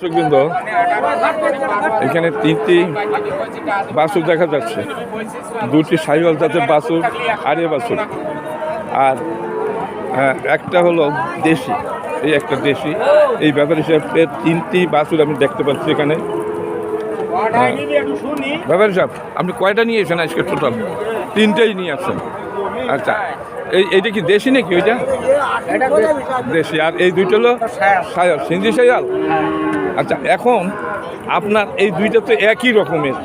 দর্শকবৃন্দ এখানে তিনটি বাছুর দেখা যাচ্ছে। দুটি সাইওয়াল জাতের বাছুর আরে বাছুর। আর আহ, একটা হলো দেশি এই একটা দেশি। এই ব্যাপার হিসাবে তিনটি বাছুর আমি দেখতে পাচ্ছি এখানে। ব্যাপার সাহেব আপনি কয়টা নিয়ে আজকে টোটাল? তিনটেই নিয়ে আসছেন। আচ্ছা এই এইটা কি দেশি নাকি ওইটা? দেশি আর এই দুইটা হলো সায়াল সিন্ধি সায়াল আচ্ছা এখন আপনার এই দুইটা তো একই রকমের।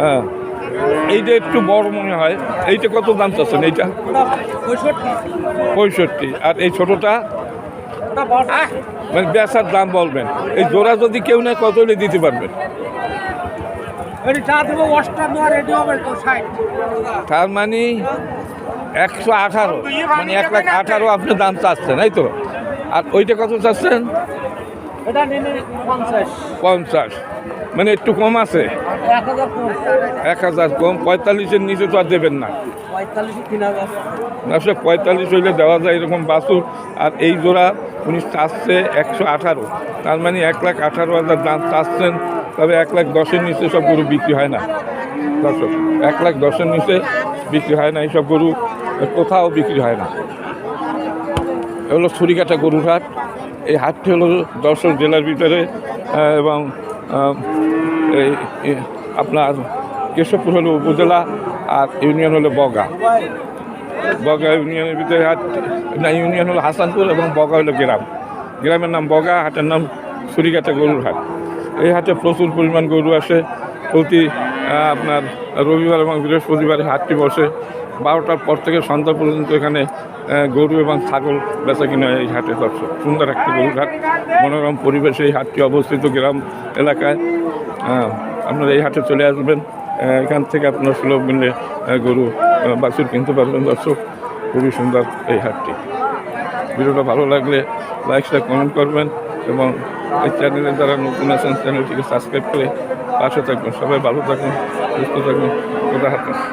হ্যাঁ এইটা একটু বড় মনে হয়। এইটা কত দাম চাচ্ছেন এইটা? পঁয়ষট্টি। আর এই ছোটোটা? মানে বেচার দাম বলবেন। এই জোড়া যদি কেউ না কত হলে দিতে পারবেন? তার মানে একশো আঠারো। মানে এক লাখ আঠারো আপনি দাম চাচ্ছেন এই তো? আর ওইটা কত চাচ্ছেন? পঞ্চাশ। মানে একটু কম আছে? এক হাজার কম। পঁয়তাল্লিশের নিচে তো আর দেবেন না। আসলে পঁয়তাল্লিশ হইলে দেওয়া যায় এরকম বাসুর আর এই জোড়া উনি চাচ্ছে একশো আঠারো। তার মানে এক লাখ আঠারো হাজার দাম চাচ্ছেন। তবে এক লাখ দশের নিচে সব গরু বিক্রি হয় না। দর্শক এক লাখ দশের নিচে বিক্রি হয় না এইসব গরু কোথাও বিক্রি হয় না। এগুলো ছুরিকাটা গরুর হাট। এই হাটটি হলো দর্শক জেলার ভিতরে এবং এই আপনার কেশবপুর হলো উপজেলা আর ইউনিয়ন হলো বগা। বগা ইউনিয়নের ভিতরে হাট, না, ইউনিয়ন হলো হাসানপুর এবং বগা হলো গ্রাম। গ্রামের নাম বগা, হাটের নাম ছুরিকাটা গরুর হাট। এই হাটে প্রচুর পরিমাণ গরু আসে। প্রতি আপনার রবিবার এবং বৃহস্পতিবার হাটটি বসে। বারোটার পর থেকে সন্ধ্যা পর্যন্ত এখানে গরু এবং ছাগল বেচা কিনা এই হাটে দর্শক সুন্দর একটা গরুর হাট। মনোরম পরিবেশে এই হাটটি অবস্থিত গ্রাম এলাকায়। আপনারা এই হাটে চলে আসবেন। এখান থেকে আপনার সুলভ আহ, গরু বাছুর কিনতে পারবেন দর্শক। খুবই সুন্দর এই হাটটি। ভিডিওটা ভালো লাগলে লাইক শেয়ার কমেন্ট করবেন। এবং এই চ্যানেলে যারা নতুন আছেন চ্যানেলটিকে সাবস্ক্রাইব করে পাশে থাকবেন। সবাই ভালো থাকুন, সুস্থ থাকুন, খোদা হাফেজ।